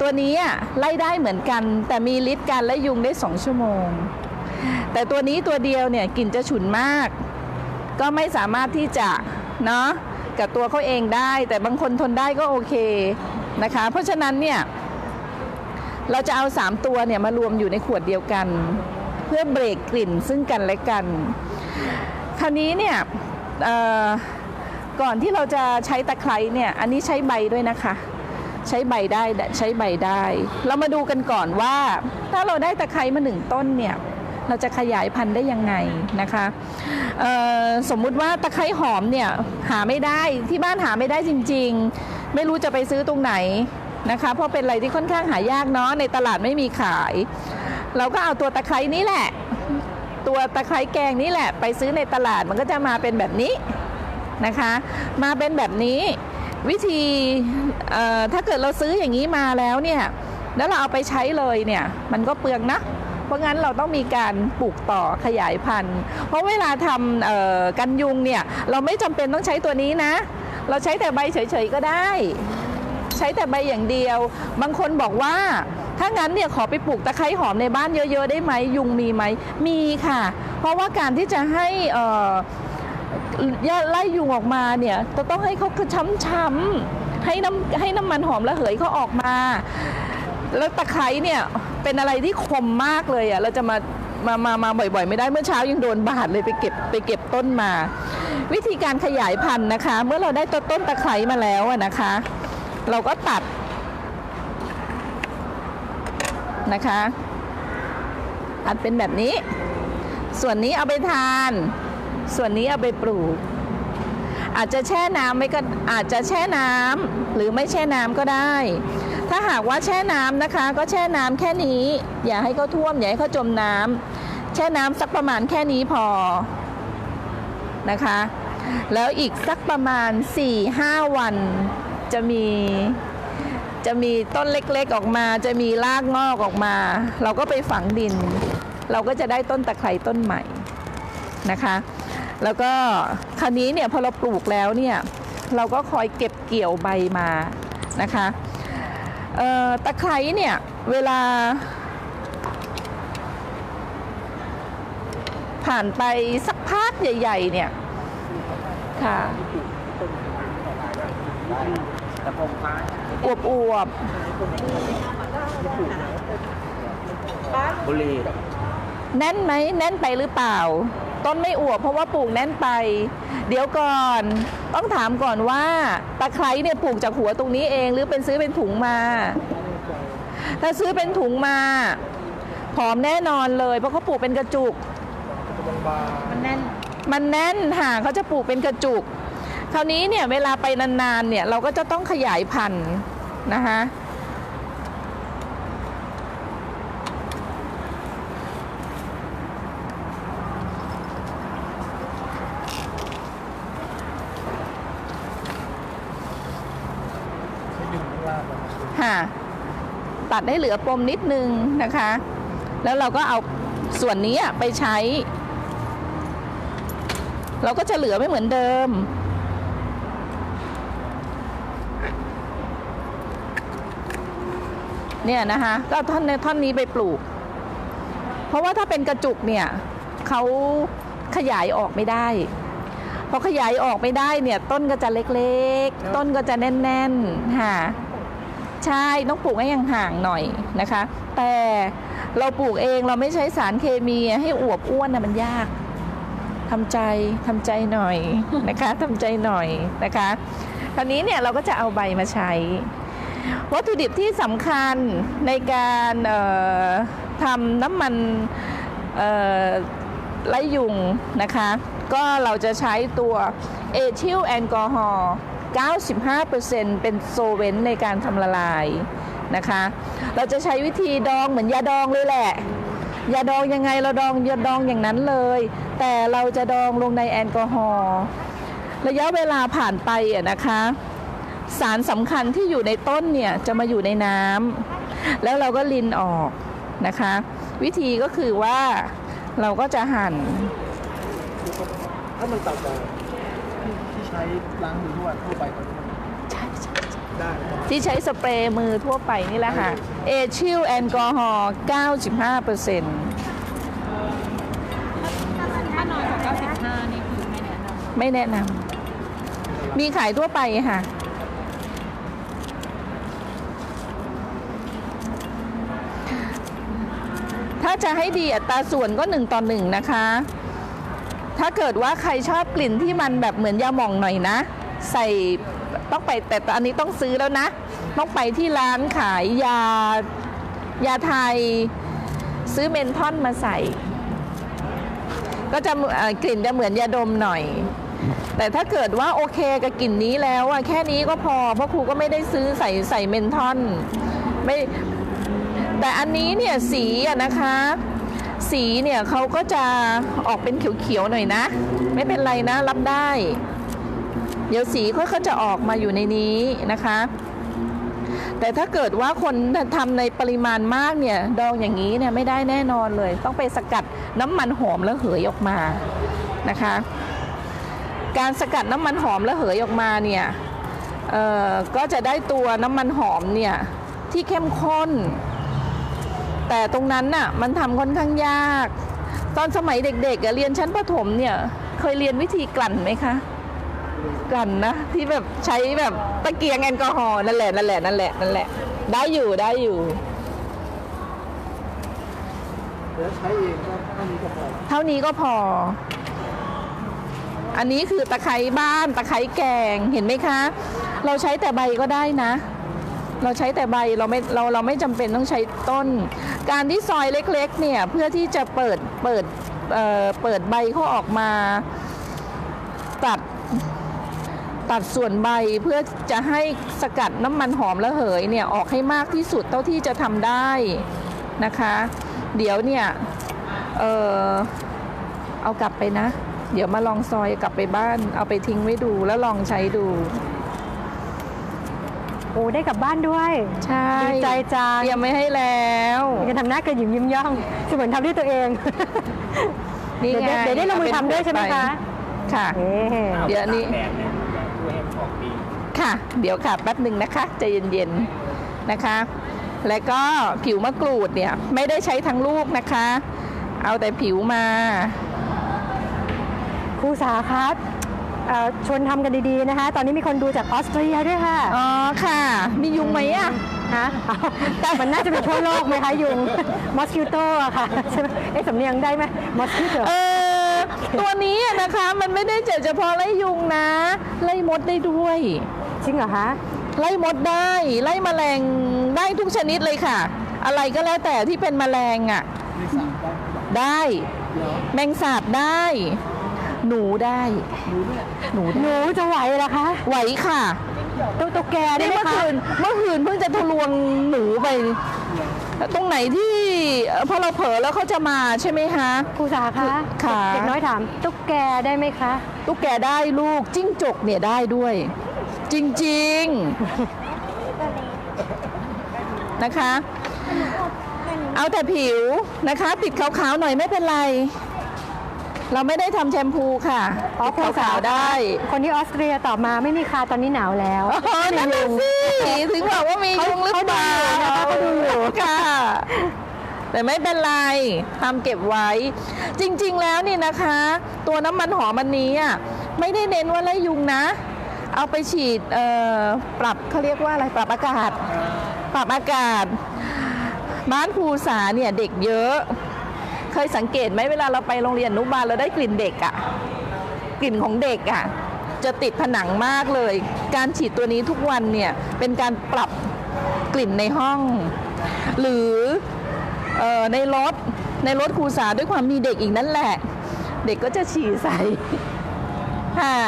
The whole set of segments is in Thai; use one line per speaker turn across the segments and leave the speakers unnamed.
ตัวนี้อะไล่ได้เหมือนกัน แต่มีฤทธิ์การไล่ยุงได้ 2 ชั่วโมง แต่ตัวนี้ตัวเดียวเนี่ยกลิ่นจะฉุนมาก ก็ไม่สามารถที่จะเนาะกับตัวเขาเองได้ แต่บางคนทนได้ก็โอเคนะคะ เพราะฉะนั้นเนี่ยเราจะเอา 3 ตัวเนี่ยมารวมอยู่ในขวดเดียวกัน เพื่อเบรกกลิ่นซึ่งกันและกัน คราวนี้เนี่ยก่อนที่เราจะใช้ตะไคร้เนี่ยอันนี้ใช้ใบด้วยนะคะ ใช้ใบได้ใช้ใบได้ เรามาดูกันก่อนว่า ถ้าเราได้ตะไคร้มาหนึ่งต้นเนี่ยเราจะขยายพันธุ์ได้ยังไงนะคะสมมุติว่าตะไคร้หอมเนี่ยหาไม่ได้ที่บ้านหาไม่ได้จริง ๆ ไม่รู้จะไปซื้อตรงไหนนะคะ เพราะเป็นอะไรที่ค่อนข้างหายากเนาะในตลาดไม่มีขาย เราก็เอาตัวตะไคร้นี้แหละ ตัวตะไคร้แกงนี่แหละ ไปซื้อในตลาดมันก็จะมาเป็นแบบนี้นะคะ มาเป็นแบบนี้ วิธีถ้าเกิดเราซื้ออย่างนี้มาแล้วเนี่ยแล้วเราเอาไปใช้เลยเนี่ยมันก็เปลืองนะ เพราะงั้นเราต้องมีการปลูกต่อขยายพันธุ์ เพราะเวลาทำกันยุงเนี่ยเราไม่จำเป็นต้องใช้ตัวนี้นะ เราใช้แต่ใบเฉยๆก็ได้ ใช้แต่ใบอย่างเดียว บางคนบอกว่าถ้างั้นเนี่ยขอไปปลูกตะไคร้หอมในบ้านเยอะๆได้ไหมยุงมีไหมมีค่ะ เพราะว่าการที่จะให้อ่อ ยาไล่ยุงออกมาเนี่ยจะต้องให้เขาคือช้ำๆให้น้ำให้น้ำมันหอมระเหยเขาออกมา แล้วตะไคร้เนี่ยเป็นอะไรที่คมมากเลยอะเราจะมามามามาบ่อยๆ ไม่ได้เมื่อเช้ายังโดนบาดเลยไปเก็บไปเก็บต้นมา วิธีการขยายพันธุ์นะคะ เมื่อเราได้ต้นต้นตะไคร้มาแล้วนะคะ เราก็ตัดนะคะ ตัดเป็นแบบนี้ ส่วนนี้เอาไปทาน ส่วนนี้เอาไปปลูก อาจจะแช่น้ำไม่ก็อาจจะแช่น้ำหรือไม่แช่น้ำก็ได้ ถ้าหากว่าแช่น้ำนะคะ ก็แช่น้ำแค่นี้ อย่าให้เขาท่วมอย่าให้เขาจมน้ำแช่น้ำสักประมาณแค่นี้พอนะคะ แล้วอีกสักประมาณ 4-5 วันจะมีจะมีต้นเล็กๆออกมา จะมีรากงอกออกมา เราก็ไปฝังดิน เราก็จะได้ต้นตะไคร้ต้นใหม่นะคะ แล้วก็คราวนี้เนี่ยพอเราปลูกแล้วเนี่ยเราก็คอยเก็บเกี่ยวใบมานะคะเอ่อตะไคร้เนี่ยเวลา ผ่านไปสักพักใหญ่ๆเนี่ยค่ะ
แต่ผมพา
อวบอวบ
บุรี
ๆแน่นไหมแน่นไปหรือเปล่า ต้นไม่อวบเพราะว่าปลูกแน่นไป เดี๋ยวก่อนต้องถามก่อนว่าตะไคร้เนี่ยปลูกจากหัวตรงนี้เองหรือเป็นซื้อเป็นถุงมา ถ้าซื้อเป็นถุงมาผอมแน่นอนเลย เพราะเขาปลูกเป็นกระจุก
มันแน่น
มันแน่นค่ะเขาจะปลูกเป็นกระจุก คราวนี้เนี่ยเวลาไปนานๆเนี่ยเราก็จะต้องขยายพันธุ์นะคะ ค่ะตัดให้เหลือปมนิดนึงนะคะ แล้วเราก็เอาส่วนนี้ไปใช้ เราก็จะเหลือไม่เหมือนเดิม เนี่ยนะคะก็ท่อนท่อนนี้ไปปลูก เพราะว่าถ้าเป็นกระจุกเนี่ยเขาขยายออกไม่ได้พอขยายออกไม่ได้เนี่ย ต้นก็จะเล็กๆ ต้นก็จะแน่นๆค่ะ ใช่ต้องปลูกให้ห่างๆหน่อยนะคะ แต่เราปลูกเองเราไม่ใช้สารเคมีให้อวบอ้วนนะมันยากทำใจทำใจหน่อยนะคะทำใจหน่อยนะคะคราวนี้เนี่ยเราก็จะเอาใบมาใช้ วัตถุดิบที่สำคัญในการทำน้ำมันไล่ยุงนะคะ ก็เราจะใช้ตัวเอทิลแอลกอฮอล์ 95%เป็นโซเวนต์ในการทำละลายนะคะ เราจะใช้วิธีดองเหมือนยาดองเลยแหละ ยาดองยังไงเราดองยาดองอย่างนั้นเลย แต่เราจะดองลงในแอลกอฮอล์ระยะเวลาผ่านไปอะนะคะ สารสำคัญที่อยู่ในต้นเนี่ยจะมาอยู่ในน้ำแล้วเราก็ลินออกนะคะ วิธีก็คือว่าเราก็จะหั่น
ถ้ามันต่างจากที่ที่ ใช้ล้างมือทั่วทั่วไปก่อน
ใช่ใช่ใช่
แต่ได้
ที่ใช้สเปรย์มือทั่วไปนี่แหละค่ะเอชิลแอลกอฮอล์95เปอร์เซ็นต์
ถ้าน้อยกว่า95นี่คือไม่แนะนำ
ไม่แนะนำมีขายทั่วไปค่ะ ถ้าจะให้ดีอัตราส่วนก็หนึ่งต่อหนึ่งนะคะ ถ้าเกิดว่าใครชอบกลิ่นที่มันแบบเหมือนยาหม่องหน่อยนะ ใส่ต้องไปแต่อันนี้ต้องซื้อแล้วนะ ต้องไปที่ร้านขายยายาไทยซื้อเมนทอนมาใส่ ก็จะกลิ่นจะเหมือนยาดมหน่อย แต่ถ้าเกิดว่าโอเคกับกลิ่นนี้แล้วอะแค่นี้ก็พอ เพราะครูก็ไม่ได้ซื้อใส่ใส่เมนทอนไม่แต่อันนี้เนี่ยสีอะนะคะ สีเนี่ยเขาก็จะออกเป็นเขียวๆหน่อยนะ ไม่เป็นไรนะรับได้ เดี๋ยวสีเขาก็จะออกมาอยู่ในนี้นะคะ แต่ถ้าเกิดว่าคนทำในปริมาณมากเนี่ยดองอย่างนี้เนี่ยไม่ได้แน่นอนเลย ต้องไปสกัดน้ำมันหอมแล้วเหยออกมานะคะ การสกัดน้ำมันหอมแล้วเหยออกมาเนี่ยเออก็จะได้ตัวน้ำมันหอมเนี่ยที่เข้มข้น แต่ตรงนั้นน่ะมันทำค่อนข้างยาก ตอนสมัยเด็กๆอะเรียนชั้นประถมเนี่ย เคยเรียนวิธีกลั่นไหมคะ กลั่นนะ ที่แบบใช้แบบตะเกียงแอลกอฮอล์นั่นแหละนั่นแหละนั่นแหละนั่นแหละ ได้อยู่ได้อยู่
เดี๋ยวใช้เองก็เท่านี้ก็พอ
เท่านี้ก็พอ อันนี้คือตะไคร้บ้านตะไคร้แกงเห็นไหมคะ เราใช้แต่ใบก็ได้นะ เราใช้แต่ใบเราไม่เราเราไม่จำเป็นต้องใช้ต้น การที่ซอยเล็กๆเนี่ยเพื่อที่จะเปิดเปิดเอ่อเปิดใบเขาออกมา ตัดตัดส่วนใบเพื่อจะให้สกัดน้ำมันหอมระเหยเนี่ยออกให้มากที่สุดเท่าที่จะทำได้นะคะ เดี๋ยวเนี่ยเออเอากลับไปนะ เดี๋ยวมาลองซอยกลับไปบ้าน เอาไปทิ้งไว้ดูแล้วลองใช้ดู
โอ้ได้กลับบ้านด้วย
ใช่
ดีใจจัง
เตรียมไว้ให้แล้ว
จะทำหน้ากระหยิมยิ้มย่องคือเหมือนทำด้วยตัวเอง
นี่
เดี๋ยว
ไง
เดี๋ยวได้ลงมือทำด้วยใช่ไหมคะ
ค่ะ
เอ๊ะ
เดี๋ยวนี้
แดดเนี่ยช่วยให้ของดี
ค่ะ เดี๋ยวค่ะแป๊บหนึ่งนะคะใจเย็นๆนะคะ แล้วก็ผิวมะกรูดเนี่ยไม่ได้ใช้ทั้งลูกนะคะ เอาแต่ผิวมา
ครูสาครับ เอ่อชวนทำกันดีๆนะคะ ตอนนี้มีคนดูจากออสเตรียด้วยค่ะ
อ๋อค่ะ มียุงไหมอะ
ฮะแต่มันน่าจะเป็นทั่วโลกไหมคะยุงมอสคิวโตอะค่ะใช่ไหมเอ๊ะสำเนียงได้ไหมมอสคิวโต
เออตัวนี้อะนะคะมันไม่ได้เจ็บเฉพาะไล่ยุงนะ ไล่มดได้ด้วย
จริงเหรอคะ
ไล่มดได้ ไล่แมลงได้ทุกชนิดเลยค่ะ อะไรก็แล้วแต่ที่เป็นแมลงอะ
ไม่สั่งได้
ได้
เดี๋ยว
แมงสาบได้ หนูได้
หนูเนี่ย
หนู
ห
ได้
นูจะไหวเหรอคะ
ไหวค่ะ
ตุ๊กตุ๊กแกได้
นี่
ไหม
เมื่อ
คะ
คืนเมื่อคืนเพิ่งจะทะลวงหนูไป ตรงไหนที่เอ่อพอเราเผลอแล้วเขาจะมาใช่ไหมคะ
ครูสาคะ
ค่ะ
เด็กน้อยถามตุ๊กแกได้ไหมคะ
ตุ๊กแกได้ลูกจิ้งจกเนี่ยได้ด้วย จริงๆนะคะ เอาแต่ผิวนะคะ ติดขาวๆหน่อยไม่เป็นไร เราไม่ได้ทำแชมพูค่ะ
อ๋อครู
ติด
สา
ขาวๆได้
คนที่ออสเตรียตอบมาไม่มีคาตอนนี้หนาวแล้ว
อ๋อนั่นน่ะสิถึงบอกว่ามียุงหรือเปล่า
เขาดูอยู่นะคะเขาดูอยู่
ค่ะ แต่ไม่เป็นไรทำเก็บไว้ จริงๆแล้วนี่นะคะ ตัวน้ำมันหอมอันนี้อะไม่ได้เน้นว่าไล่ยุงนะ เอาไปฉีดเอ่อปรับเขาเรียกว่าอะไรปรับอากาศ ปรับอากาศ บ้านภูษาเนี่ยเด็กเยอะ เคยสังเกตไหมเวลาเราไปโรงเรียนอนุบาลเราได้กลิ่นเด็กอะกลิ่นของเด็กอะจะติดผนังมากเลย การฉีดตัวนี้ทุกวันเนี่ยเป็นการปรับกลิ่นในห้อง หรือออในรถในรถครูสาด้วยความมีเด็กอีกนั่นแหละ เด็กก็จะฉี่ใส่ค่ะ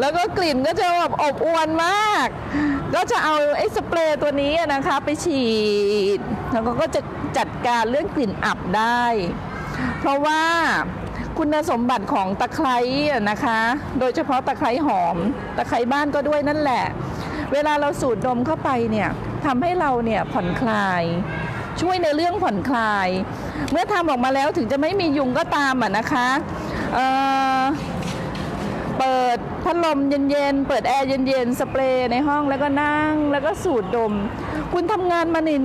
แล้วก็กลิ่นก็จะแบบอบอวนมาก ก็จะเอาไอ้สเปรย์ตัวนี้นะคะไปฉีด แล้วก็จะจัดการเรื่องกลิ่นอับได้ เพราะว่าคุณสมบัติของตะไคร้นะคะ โดยเฉพาะตะไคร้หอม ตะไคร้บ้านก็ด้วยนั่นแหละ เวลาเราสูดดมเข้าไปเนี่ยทำให้เราเนี่ยผ่อนคลาย ช่วยในเรื่องผ่อนคลาย เมื่อทำออกมาแล้วถึงจะไม่มียุงก็ตามอะนะคะ เอ่อ เปิดพัดลมเย็นๆ เปิดแอร์เย็นๆ สเปรย์ในห้องแล้วก็นั่งแล้วก็สูดดม คุณทำงานมาเหนื่อย